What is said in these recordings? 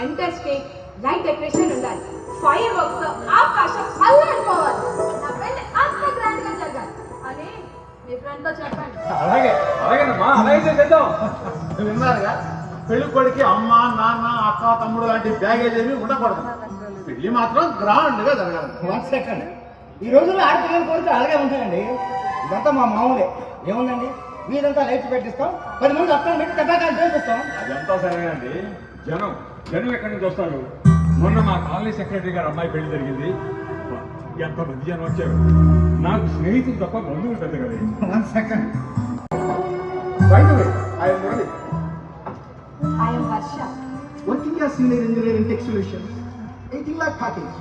Entrance cake light decoration ఉండాలి. Fire works ఆకాశం అల్లాడిపోవాలి నా పెళ్ళి అంత గ్రాండ్గా జరగాలి. అని మీ ఫ్రెండ్తో చెప్పండి అలాగే అలాగేనమ్మా అలాగే చేసేద్దాం విన్నారుగా? పెళ్ళి కొడుకి అమ్మ నాన్న అక్క తమ్ముడు లాంటి బ్యాగేజ్ ఏమి ఉండకూడదు. పెళ్ళి మాత్రం గ్రాండ్గా జరగాలి. వన్ సెకండ్ ఈ రోజుల్లో ఆడపిల్లల కోరిక అలాగే ఉంటాయండి ఇదంతా మా మామూలే. ఏముందండి? వీధంతా లైట్స్ పెట్టిస్తాం. పది మంది అక్కడ పెట్టి టపాకాయలు చేపిస్తాం. అదంతా సరేనండి జనం జనం ఎక్కడి నుంచి వస్తారు? మొన్న మా కాలనీ సెక్రటరీ గారు అమ్మాయి పెళ్ళి జరిగింది. ఎంతమంది జనం వచ్చారు? నాకు స్నేహితులు తప్ప బంధువులు పెద్ద కదా. One second By the way, I am Murali, I'm Varsha working as senior engineer in tech solutions, 18 lakh package,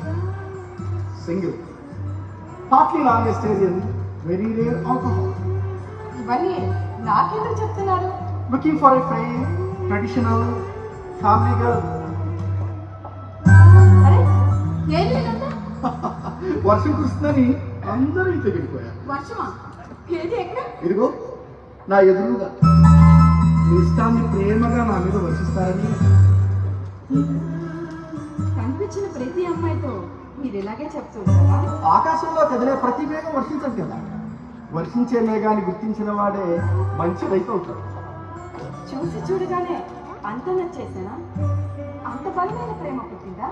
single, partly non-vegetarian, very rare alcohol, ఇవన్నీ నాకెందుకు చెప్తున్నారు? Fine, traditional, family girl. అరే ఏం లేదంతా వర్షం కురుస్తుందని అందరూ ఇంట్లో వెళ్ళిపోయారు వర్షమా? ఏది ఎక్కడ? ఇదిగో నా ఎదురుగా. మీ ఇష్టాన్ని ప్రేమగా నా మీద వర్షిస్తారని. కనిపించిన ప్రతి అమ్మాయితో మీరు ఇలాగే చెప్తుంటారా ఆకాశంలో కదిలే ప్రతి మేఘం వర్షించదు కదా. వర్షించే మేఘాన్ని గుర్తించిన వాడే మంచి రైతు అవుతాడు. చూసి చూడగానే అంత నచ్చేసానా? అంత బలమైన ప్రేమ పుట్టిందా?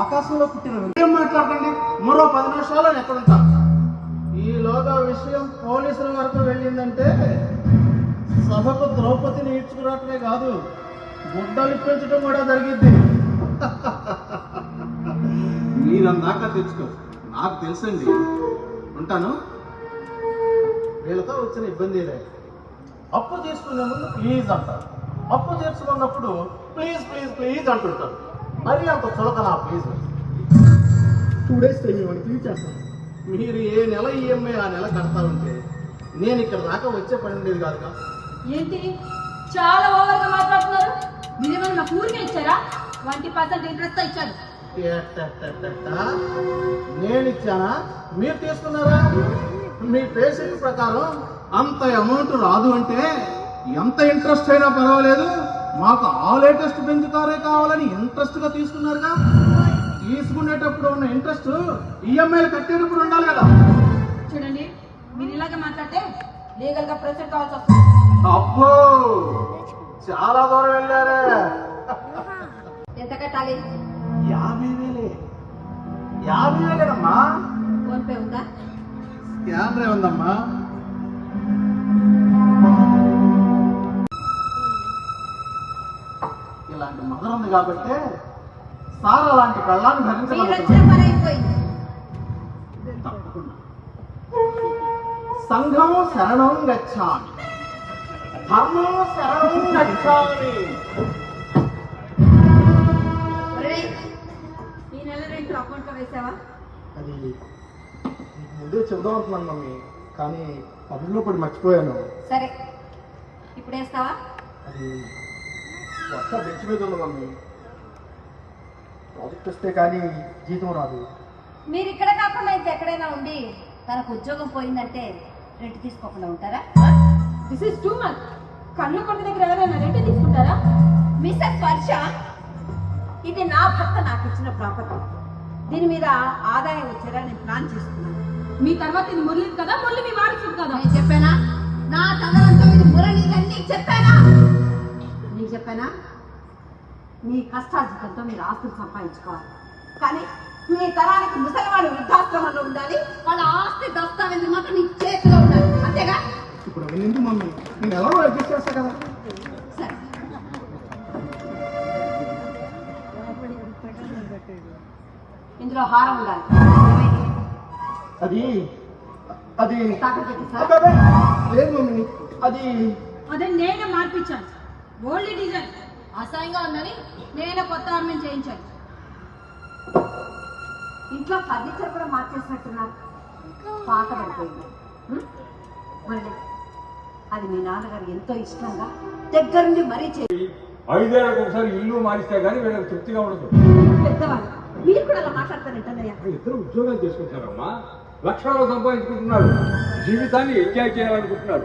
ఆకాశంలో పుట్టిన ఏం మాట్లాడండి మరో పది నిమిషాల్లో నేను ఎక్కడ ఉంటా? ఈలోగా విషయం పోలీసుల వరకు వెళ్ళిందంటే సభకు ద్రౌపదిని ఈడ్చుకురావటమే కాదు గుడ్డలు పెంచడం కూడా జరిగింది మీరందాకా తెచ్చుకో. నాకు తెలుసండి. ఉంటాను? వీళ్ళతో వచ్చిన ఇబ్బంది లేదు. అప్పు తీసుకునే ముందు ప్లీజ్ అంటారు. అప్పు తీర్చుకున్నప్పుడు ప్లీజ్ ప్లీజ్ ప్లీజ్ అంటుంటారు. మరి అంత చులకన ప్లీజ్ టూ డేస్ టైం ఇవ్వండి ప్లీజ్ చేస్తాను. మీరు ఏ నెల ఈఎంఐ ఆ నెల కడతా ఉంటే నేను ఇక్కడ దాకా వచ్చే పని ఉండేది కాదుగా? ఏంటి? చాలా ఓవర్గా మాట్లాడుతున్నారు. మీరేమన్నా నాకు ఊరికే ఇచ్చారా? ట్వంటీ పర్సెంట్ ఇంట్రెస్ట్ ఇచ్చారు. నేను ఇచ్చానా? మీరు తీసుకున్నారా? మీ పేషెంట్ ప్రకారం అంత అమౌంట్ రాదు అంటే ఎంత ఇంట్రెస్ట్ అయినా పర్వాలేదు. మాకు ఆ లేటెస్ట్ బెంచ్ కారే కావాలని ఇంట్రెస్ట్గా తీసుకున్నారుగా. తీసుకునేటప్పుడు ఉన్న ఇంట్రెస్ట్ ఈఎంఐలు కట్టేటప్పుడు ఉండాలి కదా. చూడండి మీరు ఇలాగే మాట్లాడితే లీగల్గా ప్రెసెంట్ కావాల్సి వస్తుంది. అబ్బో! చాలా దూరం వెళ్ళారే. ఎంత కట్టాలి? యాభై వేలే. యాభై వేలేనమ్మా. ఫోన్ పే ఉందా? స్కానరే ఉందమ్మా. ఇలాంటి మదర్ ఉంది కాబట్టి సార్ అలాంటి కళ్ళాన్ని తప్పకుండా సంఘం శరణం గచ్చామి. ధర్మం శరణం గచ్చామి. ఈ నెల రెండు వేసావా? అది ముందే చెబుదాం అనుకున్నాను మమ్మీ. కానీ పనుల్లో పడి మర్చిపోయాను. సరే. ఇప్పుడు వేస్తావా? అది వర్ష బెంచ్ మీద ఉంది మమ్మీ. ప్రాజెక్ట్ వస్తే కానీ జీతం రాదు. మీరు ఇక్కడ కాకుండా ఇంకా ఎక్కడైనా ఉండి తనకు ఉద్యోగం పోయిందంటే రెంట్ తీసుకోకుండా ఉంటారా? దిస్ ఇస్ టూ మచ్ కళ్ళు కొట్టు దగ్గర ఎవరైనా రెంట్ తీసుకుంటారా? మిస్సెస్ వర్ష ఇది నా భర్త నాకు ఇచ్చిన ప్రాపర్టీ. దీని మీద ఆదాయం వచ్చేలా నేను ప్లాన్ చేసుకున్నాను మీ తర్వాత ఇది మురళి కదా? మురళి మీ వారసుడు కదా? నేను చెప్పానా? నా తదనంతో ఇది మురళి అని నీకు చెప్పానా? నీకు చెప్పానా? మీ కష్టార్జితంతో మీరు ఆస్తులు సంపాదించుకోవాలి. కానీ మీ తరానికి ముసలివాడు వృద్ధాశ్రమంలో ఉండాలి. వాళ్ళ ఆస్తి దస్తావేజులు మాత్రం నీ చేతిలో ఉండాలి. అంతేగా? ఇప్పుడు అవి ఎందుకు మమ్మీ? నేను ఎలా అడ్జస్ట్ చేస్తా కదా? సరే. ఇందులో హారం ఉండాలి. అది అది లేదు మమ్మీ అది అదే నేనే మార్పించాను ఓల్డ్ డిజైన్ అసహ్యంగా ఉందని నేనే కొత్త ఆర్మెంట్ చేయించాను. ఇంట్లో ఫర్నిచర్ కూడా మార్చేసినట్టున్నారు. పాత పడిపోయింది. హ్మ్? మళ్ళీ అది మీ నాన్నగారు ఎంతో ఇష్టంగా దగ్గరుండి మరీ చే ఐదేళ్ళకి ఒకసారి ఇల్లు మారిస్తే గానీ వీళ్ళకి తృప్తిగా ఉండదు. పెద్దవాళ్ళు మీరు కూడా అలా మాట్లాడతారంటన్నయ్యా ఇద్దరు ఉద్యోగాలు చేసుకుంటున్నారమ్మా. లక్షల్లో సంపాదించుకుంటున్నారు. జీవితాన్ని ఎంజాయ్ చేయాలనుకుంటున్నారు.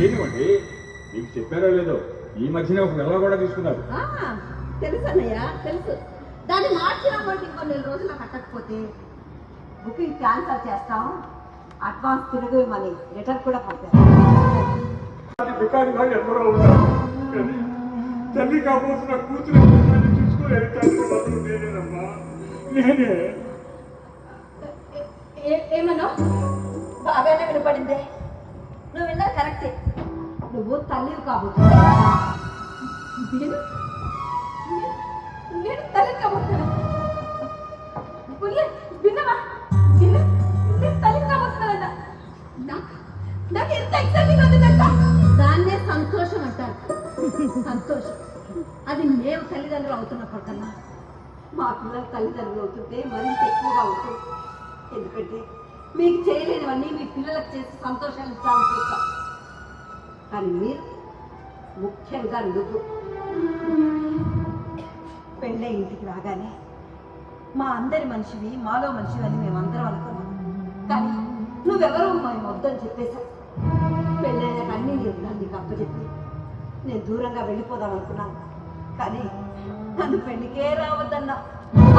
చేయనివ్వండి మీకు చెప్పారో లేదో? ఈ మధ్యనే ఒక నెల కూడా తీసుకున్నారు. ఆ, తెలుసు దాన్ని మార్చినామంటే ఇంకో నెల రోజులు కట్టకపోతే బుకింగ్ క్యాన్సల్ చేస్తాం. అడ్వాన్స్ తిరిగి మనీ లెటర్ కూడా పంపారు. తల్లి కాబోతున్న కూతురు మాత్రం నేనేనమ్మా. నేనే ఏమన్నా బాగానే వినపడిందే. నువ్వు విన్నా కరెక్టే. నువ్వు తల్లివి కాబోతున్నా నేను? నేను? తల్లి కాబోతున్నా నేను తల్లి కాబోతున్నానన్న. నాకు నాకు ఎంత ఎక్సైటింగ్ ఉంది తెలుసా? దాన్నే సంతోషం అంటారు. సంతోషం. అది మేము తల్లిదండ్రులు అవుతున్నప్పుడు కన్నా మా పిల్లలు తల్లిదండ్రులు అవుతుంటే మరింత ఎక్కువగా అవుతుంది ఎందుకంటే మీకు చేయలేనివన్నీ మీ పిల్లలకు చేసి సంతోషాలు ఇచ్చాలని చూస్తాం. కానీ మీరు ముఖ్యంగా నువ్వు. పెళ్ళే ఇంటికి రాగానే మా అందరి మనిషివి మాలో మనిషివి అని మేమందరం అనుకున్నాం. కానీ నువ్వెవరో మేము వద్దని చెప్పేశా పెళ్ళైనాక అన్నీ నేను నీకు అప్పచెప్పి నేను దూరంగా వెళ్ళిపోదాం అనుకున్నాను. కానీ నన్ను పెళ్ళికే రావద్దన్నా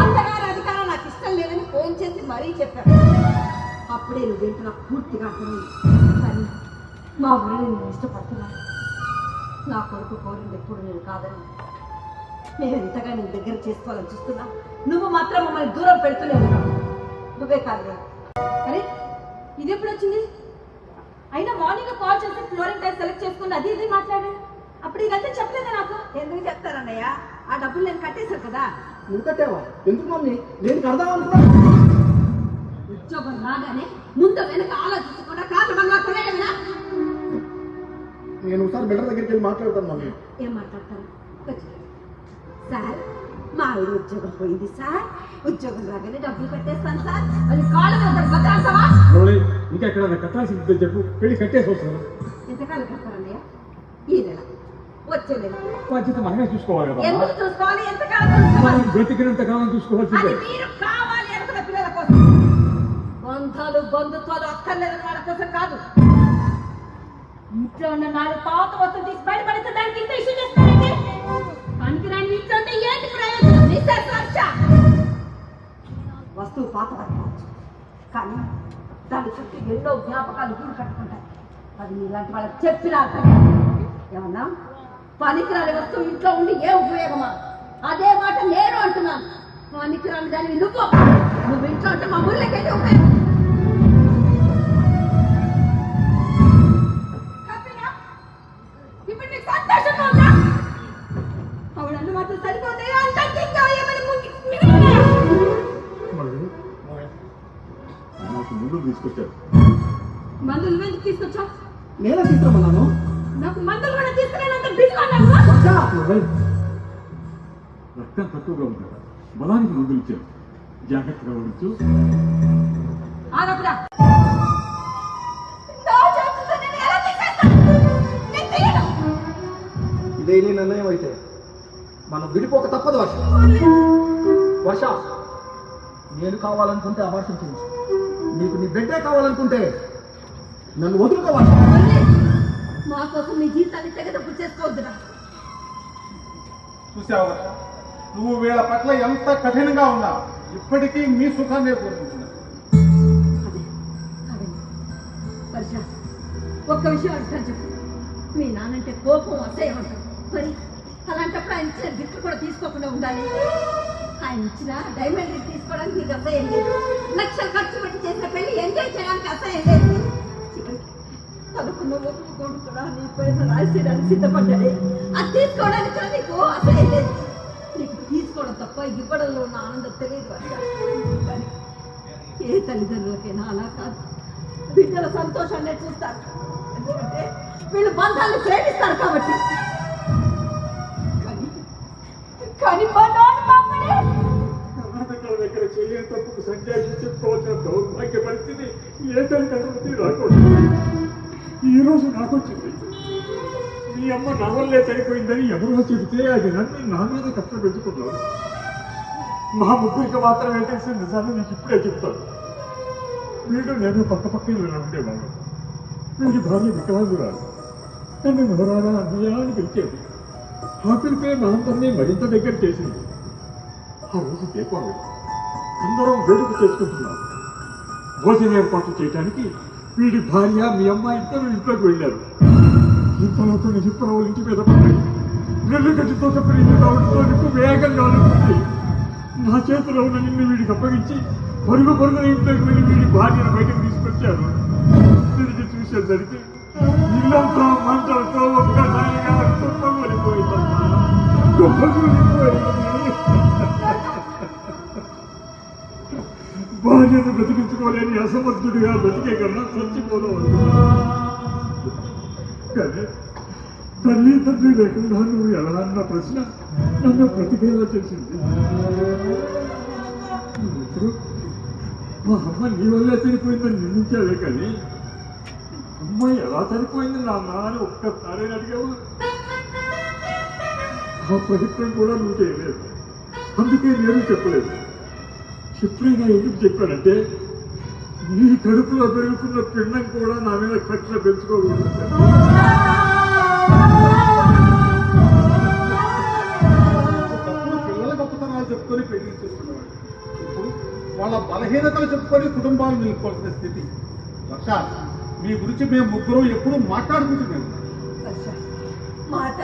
అంతగారు అధికారం నాకు ఇష్టం లేదని ఫోన్ చేసి మరీ చెప్పాను. అప్పుడే నువ్వు నాకు పూర్తిగా అర్థమైంది. కానీ మా ఊరిని నేను ఇష్టపడుతున్నాను నా కొడుకు కోరింది ఎప్పుడు నేను కాదని. నేను ఎంతగా నీ దగ్గర చేసుకోవాలని చూస్తున్నా. నువ్వు మాత్రం మమ్మల్ని దూరం పెడుతూనే ఉన్నావు. నువ్వే కాదు అరే ఇది ఎప్పుడు వచ్చింది? అయినా మార్నింగ్ కాల్ చేస్తే ఫ్లోరింగ్ టైప్ సెలెక్ట్ చేసుకుని అది ఇది మాట్లాడాను అప్పుడు ఇదంతా చెప్పలేదా నాకు? ఎందుకు చెప్తారన్నయ్య? ఆ డబ్బులు నేను కట్టేశాను కదా. నువ్వు కట్టావా? ఎందుకు మమ్మీ? నేను కడదాం అనుకున్నా? ఉద్యోగం రాగానే ముందు వెనక ఆలోచించకుండా కార్లు బంగ్లా కొనేయడమేనా నేను ఒకసారి బిల్డర్ దగ్గరికి వెళ్ళి మాట్లాడతాను మమ్మీ. ఏం మాట్లాడతాను. సార్ మా ఆవిడ ఉద్యోగం పోయింది సార్. ఉద్యోగం రాగానే డబ్బులు కట్టేస్తాను సార్. అది కాళ్ళ మీద మురళి ఇంకా ఎక్కడ కట్టాల్సింది చెప్పు. పెళ్ళి కట్టేసి వస్తాను. ఎంతకాలం కట్టారన్నయ్య ఈ నెల. వచ్చే నెల బాధ్యత మనమే చూసుకోవాలి కదా ఎందుకు చూసుకోవాలి? ఎంతకాలం చూసుకోవాలి? మనం బ్రతికినంత కాలం చూసుకోవాల్సిందే. మీరు కావాలి అనుకున్న పిల్లల కోసం. బంధాలు బంధుత్వాలు అక్కర్లేదని వాళ్ళ కోసం కాదు. ఇంట్లో ఉన్న నాలుగు పాత వస్తువులు తీసి బయటపడితే దానికి ఇంత ఇష్యూ చేస్తారండి పనికిరాని ఇంట్లో ఉంటే ఏంటి ప్రయోజనం? మిస్టర్ వస్తువు పాత పడుకోవచ్చు కానీ దాని చుట్టూ ఎన్నో జ్ఞాపకాలు గూడు కట్టుకుంటాయి. అది ఇలాంటి వాళ్ళకి చెప్పిన అర్థం. ఏమన్నా? పనికిరాని వస్తువు ఇంట్లో ఉండి ఏ ఉపయోగమా? అదే మాట నేను అంటున్నాను. పనికిరాని దానివి నువ్వు. నువ్వు ఇంట్లో ఉంటే మా ఊళ్ళోకి ఉపయోగం. తీసుకొచ్చారు. మందులు తీసుకొచ్చా నేనే తీసుకురమ్మన్నాను. నాకు మందులు కూడా తీసుకునేంత బిజీగా ఉన్నాను వర్ష! మురళి, రక్తం తక్కువగా బలానికి మందులు ఇచ్చారు. జాగ్రత్తగా ఉండొచ్చు. ఇదే నీ నిర్ణయం అయితే. మనం విడిపోక తప్పదు వర్ష. వర్ష నేను కావాలనుకుంటే అబార్షన్ చేయించు నీకు నీ బిడ్డే కావాలనుకుంటే నన్ను వదులుకో వర్ష. వదిలే. మా కోసం నీ జీవితాన్ని తెగదప్పు చేసుకోవద్దురా. చూసావా నువ్వు వీళ్ళ పట్ల ఎంత కఠినంగా ఉన్నా ఇప్పటికీ మీ సుఖాన్ని కోరుకుంటున్నా ఒక్క విషయం అర్థం చెప్పు. మీ నాన్నంటే కోపం అసహ్యం అంటారు. మరి అలాంటప్పుడు ఆయన ఇచ్చిన గిఫ్ట్ కూడా తీసుకోకుండా ఉండాలి. ఆయన ఇచ్చిన డైమండ్ తీసుకోవడానికి నీకు అసహ్యం లేదు. లక్షలు ఖర్చు పెట్టి చేసిన పెళ్ళి ఎంజాయ్ చేయడానికి అసహ్యం లేదు. తనకున్న ఒప్పుకుంటున్నా కొడుకు కూడా నీ పైన రాసేయడానికి సిద్ధపడ్డాడే. అది తీసుకోవడానికి నీకు అసహ్యం నీకు తీసుకోవడం తప్ప ఇవ్వడంలో ఉన్న ఆనందం తెలియదు వర్ష కానీ ఏ తల్లిదండ్రులకైనా అలా కాదు. బిడ్డల సంతోషాన్ని చూస్తారు. ఎందుకంటే వీళ్ళు బంధాలను ప్రేమిస్తారు కాబట్టి. కానీ మా నాన్న మా అమ్మని కర్ణాటకల చేయని తప్పుకు సంజాయిషి చెప్పుకోవాల్సిన దౌర్భాగ్య పరిస్థితి ఏ తల్లిదండ్రులకి రాకూడదు ఈ రోజు నాకు వచ్చింది మీ అమ్మ నా వల్లే చనిపోయిందని ఎవరో చెబితే అది నన్ను నా మీద కష్టం పెంచుకున్నారు. మా ముగ్గురికి మాత్రం తెలిసిన నిజాన్ని నీకు ఇప్పుడే చెప్తాను. వీడు నేను పక్క పక్క ఉండేవాడు వీడి భార్య వికలాంగురాలు. నన్ను నవరాలా అన్నయ్య అని పిలిచేది. ఆపిల్ పే మనందరినీ మరింత దగ్గర చేసింది. ఆ రోజు దీపావళి. అందరం వేడుక చేసుకుంటున్నాం. భోజన ఏర్పాటు చేయడానికి వీడి భార్య మీ అమ్మాయి ఇద్దరు ఇంట్లోకి వెళ్ళారు. ఇంతలో కొన్ని చిత్రాలు ఇంటి మీద పడ్డాయి నెల్లు గడ్డితో చెప్పిన రావడంతో నిప్పు వేగంగా అనుకుంది నా చేతిలో ఉన్న నిన్ను వీడికి అప్పగించి పరుగు పరుగున ఇంట్లోకి వెళ్ళి వీడి భార్యను బయటకు తీసుకొచ్చారు. తిరిగి చూసేసరికి ఇల్లంతా మంటలతో ఒక్కసారిగా కుప్పకూలిపోయిందమ్మా కుప్పకూలిపోయింది చచ్చిపోలేని అసమర్థుడిగా బ్రతికే కన్నా చచ్చిపోదాం. కానీ తల్లి తండ్రి లేకుండా నువ్వు ఎలా అన్న ప్రశ్న నన్ను బ్రతికేలా చేసింది. ఇప్పుడు మా అమ్మ నీ వల్లే చనిపోయిందని నిందించావే కానీ అమ్మ ఎలా చనిపోయింది నాన్న అని ఒక్కసారి అడిగావు? ఆ ప్రయత్నం కూడా నువ్వు చేయలేదు. అందుకే నేను చెప్పలేదు. ఎప్పుడైనా ఎందుకు చెప్పానంటే నీ కడుపులో పెరుగుతున్న పిండం కూడా నా మీద కక్ష పెంచుకోకూడదు. పిల్లల గొప్పతనాలు చెప్పుకొని పెళ్ళి ఇప్పుడు వాళ్ళ బలహీనతలు చెప్పుకొని కుటుంబాలు నిలుపుకోవాల్సిన స్థితి. వర్ష మీ గురించి మేము ముగ్గురు ఎప్పుడూ మాట్లాడుకుంటున్నాం వర్ష మాట